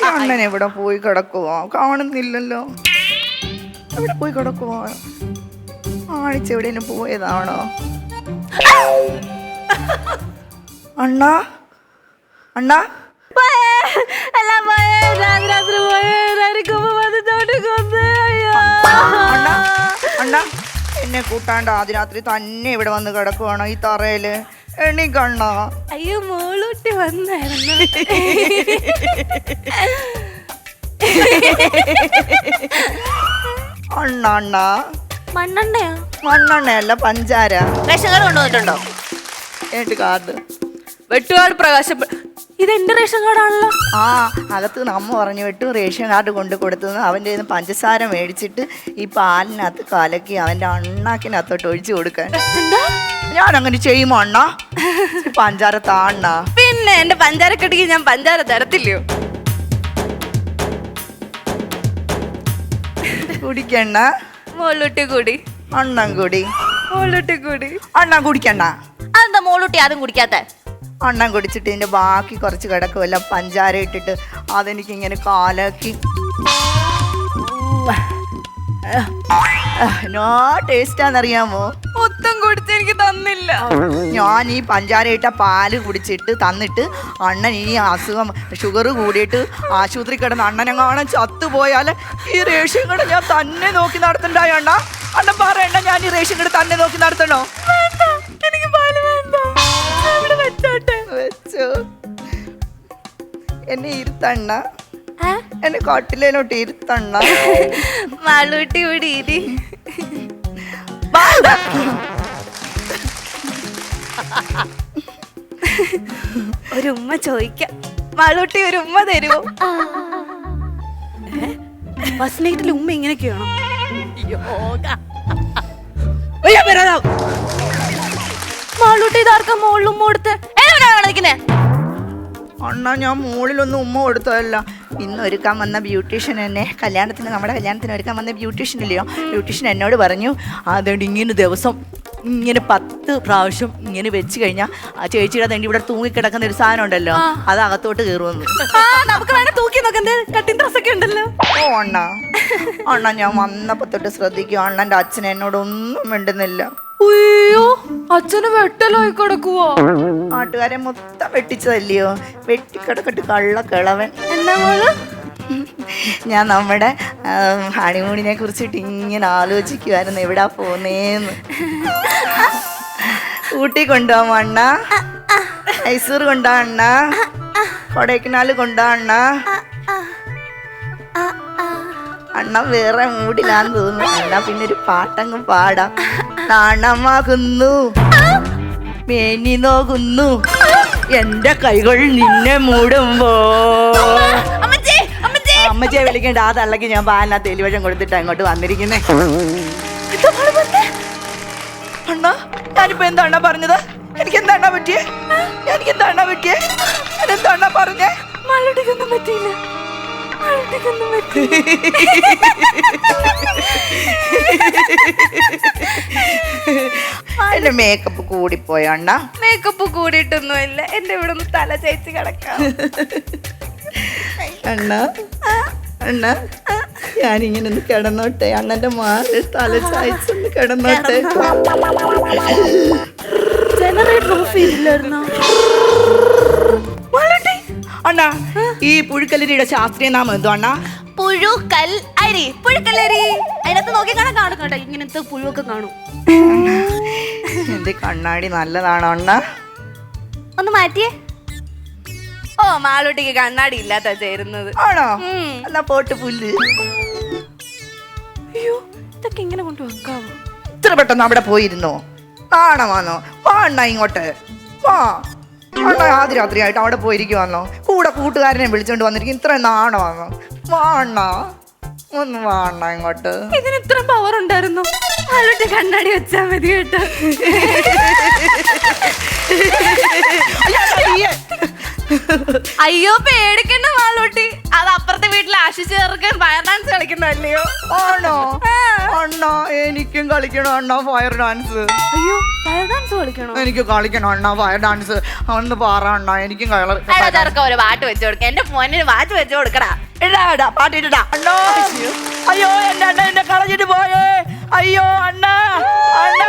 അണ്ണൻ എവിടെ പോയി കിടക്കുവോ? കാണുന്നില്ലല്ലോ. എവിടെ പോയി കിടക്കുവോ? ആഴ്ച എവിടെയും പോയതാണോ. അണ്ണ അണ്ണ. എന്നെ കൂട്ടാണ്ട് ആദ്യ രാത്രി തന്നെ ഇവിടെ വന്ന് കിടക്കുവാണോ ഈ തറയിൽ? എണീക്കണ്ണ. അയ്യോ മോളൂട്ടി വന്നായിരുന്നു. അണ്ണ അണ്ണ മണ്ണെണ്ണയോ? മണ്ണെണ്ണയല്ല പഞ്ചാര. റേഷൻ കാർഡ് കൊണ്ടുവന്നിട്ടുണ്ടോ? ഏട്ട് കാർഡ്. വെട്ടുകാട് പ്രകാശം ഇത് എന്റെ റേഷൻ കാർഡാണല്ലോ ആ അകത്ത് നമ്മ പറഞ്ഞു വിട്ടു റേഷൻ കാർഡ് കൊണ്ട് കൊടുത്തത്. അവന്റെ നിന്ന് പഞ്ചസാര മേടിച്ചിട്ട് ഈ പാലിനകത്ത് കലക്കി അവന്റെ അണ്ണാക്കിനകത്തോട്ട് ഒഴിച്ചു കൊടുക്കാൻ. എന്താ? ഞാൻ അങ്ങനെ ചെയ്യുമോ അണ്ണ? പഞ്ചാര താണ്ണ. പിന്നെ എന്റെ പഞ്ചാര കെട്ടിക്ക് ഞാൻ പഞ്ചാര തരത്തില്ലയോ? കുടിക്കണ്ണ മോളൂട്ടി കൂടി. അണ്ണം കൂടി. മോളൂട്ടി കൂടി. അണ്ണം കുടിക്കണ്ണ അതെന്താ മോളൂട്ടി അതും കുടിക്കാത്ത? അണ്ണം കുടിച്ചിട്ട് ഇതിന്റെ ബാക്കി കുറച്ച് കിടക്കുമല്ല പഞ്ചാര ഇട്ടിട്ട് അതെനിക്ക് ഇങ്ങനെ കാലാക്കി നോ ടേസ്റ്റാന്നറിയാമോ? മൊത്തം കുടിച്ച് എനിക്ക് തന്നില്ല. ഞാൻ ഈ പഞ്ചാര ഇട്ട പാൽ കുടിച്ചിട്ട് തന്നിട്ട് അണ്ണൻ ഈ അസുഖം ഷുഗർ കൂടിയിട്ട് ആശുപത്രി കിടന്ന് അണ്ണനെങ്ങാനും ചത്തുപോയാൽ ഈ റേഷൻ കട ഞാൻ തന്നെ നോക്കി നടത്തണ്ടായ അണ്ണ. അണ്ണൻ പറയണ്ട ഞാൻ ഈ റേഷൻ കട തന്നെ നോക്കി നടത്തണോ? എനിക്ക് പാൽ വേണ്ട. വെച്ചോ. എന്നെ ഇരുത്തണ്ണ എന്നെ കട്ടിലേനോട്ട് ഇരുത്തണ്ണ മാളൂട്ടി ഇവിടെ ഇരി. ഒരു ഉമ്മ ചോദിക്കാം. മാളൂട്ടി ഒരു ഉമ്മ തരുമോ? ഫസ്റ്റ് നൈറ്റിൽ ഉമ്മ ഇങ്ങനെയൊക്കെയാണോ മാളൂട്ടി ഇതാർക്കാ മുകളിൽ ഉമ്മ കൊടുത്ത്? നിൽക്കുന്നേ അണ്ണാ ഞാൻ മോളിലൊന്നും ഉമ്മ കൊടുത്തതല്ല. ഇന്ന് ഒരുക്കാൻ വന്ന ബ്യൂട്ടീഷ്യൻ എന്നെ കല്യാണത്തിന് നമ്മുടെ കല്യാണത്തിന് ഒരുക്കാൻ വന്ന ബ്യൂട്ടീഷ്യൻ ഇല്ലയോ? ബ്യൂട്ടീഷ്യൻ എന്നോട് പറഞ്ഞു അതുകൊണ്ട് ഇങ്ങനെ ദിവസം ഇങ്ങനെ പത്ത് പ്രാവശ്യം ഇങ്ങനെ വെച്ച് കഴിഞ്ഞാൽ ആ ചേച്ചിയുടെ തണ്ടി ഇവിടെ തൂങ്ങിക്കിടക്കുന്ന ഒരു സാധനം ഉണ്ടല്ലോ അത് അകത്തോട്ട് കയറുമെന്ന്. നമുക്ക് വേണേ തൂക്കി ഡ്രസ് ഒക്കെ ഉണ്ടല്ലോ. ഓ അണ്ണ. അണ്ണ ഞാൻ വന്നപ്പോ തൊട്ട് ശ്രദ്ധിക്കും അണ്ണന്റെ അച്ഛൻ എന്നോട് ഒന്നും മിണ്ടുന്നില്ല. അയ്യോ അച്ഛന് വെട്ടലായി കിടക്കുവോ നാട്ടുകാരെ മൊത്തം വെട്ടിച്ചതല്ലയോ? വെട്ടിക്കിടക്കട്ട് കള്ള കിളവൻ എന്നാ മോൾ? ഞാൻ നമ്മുടെ ഹണിമൂണിനെ കുറിച്ചിട്ട് ഇങ്ങനെ ആലോചിക്കുമായിരുന്നു എവിടാ പോന്നേന്ന്. ഊട്ടി കൊണ്ടുപോ അണ്ണ മൈസൂർ കൊണ്ടോ അണ്ണ. കൊടൈക്കനാല് കൊണ്ടോ അണ്ണ. അണ്ണ വേറെ മൂടിലാന്ന് തോന്നുന്നു. അണ്ണ പിന്നെ ഒരു പാട്ടങ്ങ് പാടാം. നാണമാകുന്നു. മേനി നോകുന്നു. എന്റെ കൈകൾ നിന്നെ മൂടുമ്പോ. അമ്മച്ചെ വിളിക്കണ്ട അമ്മച്ചിയെ വിളിക്കേണ്ട ആ തള്ളക്ക് ഞാൻ പാലിനാ എലിവഴം കൊടുത്തിട്ട് അങ്ങോട്ട് വന്നിരിക്കുന്നേ. അണ്ണാ ഞാനിപ്പോ എന്താണ് പറഞ്ഞത്? എനിക്ക് എന്താണ് പറ്റിയേ? എനിക്ക് എന്താണ് പറ്റിയേ? ഞാൻ എന്താണ പറഞ്ഞേ? മാളൂട്ടിക്കൊന്നും പറ്റിയില്ല. എന്റെ മേക്കപ്പ് കൂടിപ്പോയണ്ട മേക്കപ്പ് കൂടിയിട്ടൊന്നുമില്ല. എന്റെ ഇവിടെ ഒന്ന് തല ചേച്ചി കിടക്കാം. അണ്ണ അണ്ണ ഞാനിങ്ങനെ ഒന്ന് കിടന്നോട്ടെ. അണ്ണന്റെ മാറി തല ചായച്ചൊന്ന് കിടന്നോട്ടെ. ജനറേറ്റർ ഓഫ് ചെയ്തില്ലായിരുന്നോ? അണ്ണ ഈ പുഴുക്കലരിയുടെ ശാസ്ത്രീയ നാമം എന്തോ അണ്ണാ? പുഴുക്കൽ അരി. പുഴുക്കലരി. അതിനകത്ത് നോക്കി കാണാൻ കാണും കേട്ടോ. ഇങ്ങനത്തെ പുഴുവൊക്കെ കാണും. എന്റെ കണ്ണാടി നല്ലതാണോ അണ്ണ? ഒന്ന് മാറ്റിയേ. ഓ മാളൂട്ടിക്ക് കണ്ണാടി ഇല്ലാത്ത ചേരുന്നത്. ആണോ. എന്നാ പോട്ട് പുല്ല്. അയ്യോ ഇതൊക്കെ ഇങ്ങനെ കൊണ്ട് വെക്കാവോ? ഇത്ര പെട്ടെന്ന് അവിടെ പോയിരുന്നോ? കാണാമാന്നോ വാ അണ്ണ ഇങ്ങോട്ട്. വാ. അണ്ണ ആദ്യ രാത്രിയായിട്ട് അവിടെ പോയിരിക്കുവാന്നോ? കൂടെ കൂട്ടുകാരനെ വിളിച്ചോണ്ട് വന്നിരിക്കും. ഇത്ര നാണോ വാ അണ്ണ ഒന്ന് വാണ ഇങ്ങോട്ട്. ഇതിന് ഇത്ര പവർ ഉണ്ടായിരുന്നു. മാളൂട്ടി കണ്ണാടി വെച്ചാ മതി കേട്ടോ. അയ്യോ പേടിക്കണ്ട വാളോട്ടി അത് അപ്പുറത്തെ വീട്ടിൽ ആശിച്ച് ചേർക്കാൻ ഫയർ ഡാൻസ് കളിക്കുന്നല്ലയോ ആണോ? അണ്ണ എനിക്കും കളിക്കണോ. അണ്ണോ ഫയർ ഡാൻസ് അയ്യോ. കളിക്കണോ? എനിക്ക് കളിക്കണം. അണ്ണാ ഫയർ ഡാൻസ് ഒന്ന് പാറ അണ്ണാ. എനിക്കും കളർ എടാ ചെറുക്ക ഒരു പാട്ട് വെച്ചു കൊടുക്ക. എന്റെ മോനിന് പാട്ട് വെച്ചു കൊടുക്കടാ. ഇടാ ഇടാ പാട്ടിട്ടാ അണ്ണോ. അയ്യോ. എന്റെ അണ്ണ എന്നെ കളഞ്ഞിട്ട് പോയേ. അയ്യോ അണ്ണ. അണ്ണ.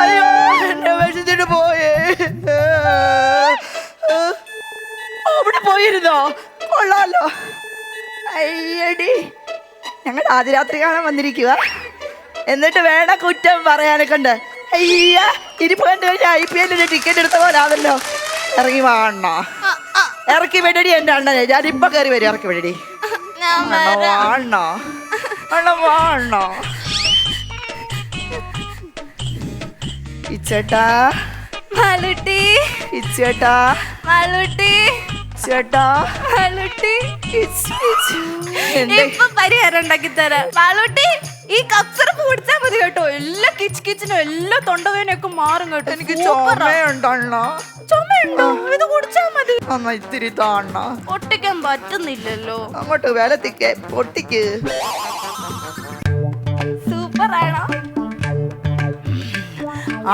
അയ്യോ എന്നെ വെച്ചിട്ട് പോയേ. അവിടെ പോയിരുന്നോ? കൊള്ളാലോ. അയ്യടി. ഞങ്ങൾ ആദ്യ രാത്രി കാണാൻ വന്നിരിക്കുക എന്നിട്ട് വേണ കുറ്റം പറയാനൊക്കെ ഉണ്ട്. അയ്യ ഇരിപ്പ് കണ്ടു കഴിഞ്ഞാൽ ഐ പി എല്ലിന്റെ ടിക്കറ്റ് എടുത്ത പോലാണല്ലോ ഇറങ്ങി വാണ ഇറക്കി വിടടി എന്റെ അണ്ണനെ. ഞാൻ ഇപ്പൊ കയറി വരും ഇറക്കി വിടടി. വാണ അണ്ണ വാണ ഇച്ചേട്ടാ. മാളുട്ടി ഇച്ചേട്ടാ. മാളുട്ടി ചേട്ടാ. എന്ത്? ഇപ്പൊ പരിഹാരം ഉണ്ടാക്കി തരാം. മാളുട്ടി ഈ കപ്സിറപ്പ് കുടിച്ചാൽ മതി കേട്ടോ. എല്ലാ കിച്ച് കിച്ചിനും എല്ലാ തൊണ്ടവേനൊക്കെ മാറും കേട്ടോ. എനിക്ക് ചുമയുണ്ടോ. ചുമയുണ്ടോ? ഇത് കുടിച്ചാ മതി. അമ്മ ഇത്തിരി താണ്ണ ഒട്ടിക്കാൻ പറ്റുന്നില്ലല്ലോ. അങ്ങോട്ട് വിലത്തിക്ക് പൊട്ടിക്ക്. സൂപ്പർ ആണോ?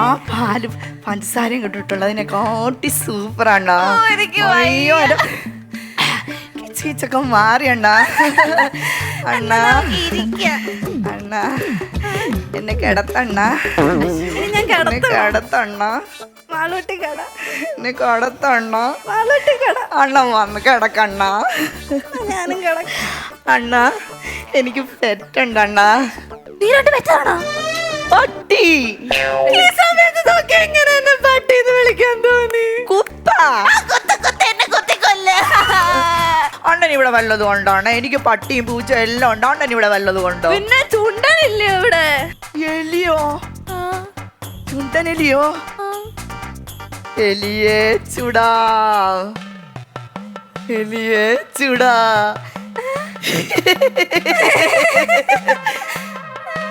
ആ പാലും പഞ്ചസാരയും കിട്ടിട്ടുള്ളതിനെ കാട്ടി സൂപ്പറാണ് അയ്യോ വയ്യ. മാറി മാറിയണ്ണ. അണ്ണ. അണ്ണാ. അണ്ണ എന്നെ കിടത്തണ്ണ. എന്നെ കിടത്തണം കിടത്തണ്ണ. മാളൂട്ടി കട. എന്നെ കിടത്തണ്ണ. മാളൂട്ടി കട. അണ്ണ വന്ന് കിടക്കണ്ണ. ഞാനും കിടക്ക അണ്ണ എനിക്ക് പെറ്റുണ്ട് അണ്ണ നീരോട്ട് വെച്ചാണോ പട്ടി. ഈ സമയത്ത് നോക്കി എങ്ങനെ എന്നെ പട്ടിന്ന് വിളിക്കാൻ തോന്നി. കുത്ത. എന്നെ അണ്ണൻ ഇവിടെ വല്ലത് കൊണ്ടാണ് എനിക്ക് പട്ടിയും പൂച്ച എല്ലാം ഉണ്ട്. അണ്ണൻ ഇവിടെ വല്ലത് കൊണ്ടോ പിന്നെ ചുണ്ടനില്ലേ ഇവിടെ? എലിയോ? ചുണ്ടനെലിയോ? എലിയെ ചുടാ. എലിയേ ചുടാ.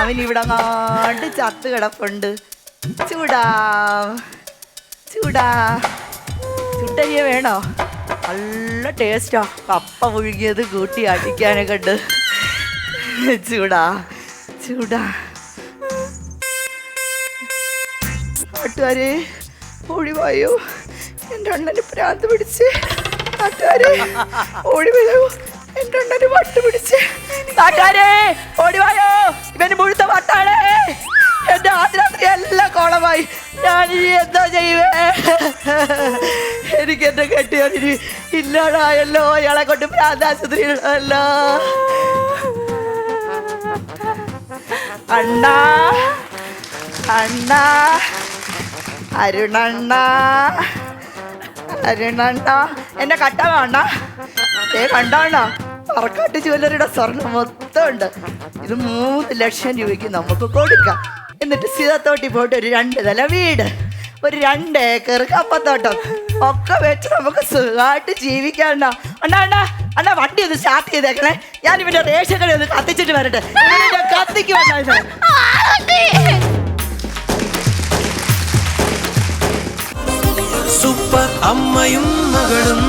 അവൻ ഇവിടെ അങ്ങാണ്ട് ചത്ത് കിടപ്പുണ്ട്. ചൂടാ. ചൂടാ. ചുട്ടരിയ വേണോ? നല്ല ടേസ്റ്റാ. കപ്പ മുഴുകിയത് കൂട്ടി അടിക്കാനൊക്കെ ഉണ്ട് ചൂടാ. ചൂടാ. നാട്ടുകാരെ ഓടിവായോ എന്റെ അണ്ണന് പ്രാന്ത് പിടിച്ച്. നാട്ടുകാരെ ഓടിവായോ എന്റെ അണ്ണന് വട്ട് പിടിച്ച്. നാട്ടുകാരെ ഓടിവായോ ഇവന് മുഴുത്ത വട്ടാണ്. എന്റെ ആദ്യരാത്രി എല്ലാം കോളമായി. ഞാൻ ഇനി എന്താ ചെയ്യുവേ എനിക്ക് എന്റെ കെട്ടിയതിന് ഇല്ലാടായല്ലോ അയാളെ കൊണ്ട് ഭ്രാന്താശുപത്രിയിലല്ലോ അണ്ണാ അണ്ണാ അരുണണ്ണ അരുണണ്ണ. എന്നെ കട്ട ഏ കണ്ടാണ്ട പറക്കാട്ട് ജ്വല്ലറിയുടെ സ്വർണം മൊത്തം ഉണ്ട്. ഇത് മൂന്ന് ലക്ഷം രൂപയ്ക്ക് നമുക്ക് കൊടുക്കാം. എന്നിട്ട് സീതത്തോട്ടി പോയിട്ട് ഒരു രണ്ട് തല വീട്. ഒരു രണ്ട് ഏക്കർ കപ്പത്തോട്ടം. ഒക്കെ വെച്ച് നമുക്ക് സുഖമായിട്ട് ജീവിക്കാണ്ട അണ്ണാ അണ്ണാ അണ്ണാ വണ്ടി ഒന്ന് സ്റ്റാർട്ട് ചെയ്തേക്കണേ. ഞാൻ ഇവന്റെ റേഷൻ കട ഒന്ന് കത്തിച്ചിട്ട് വരട്ടെ. കത്തിക്ക്. സൂപ്പർ അമ്മയും മകളും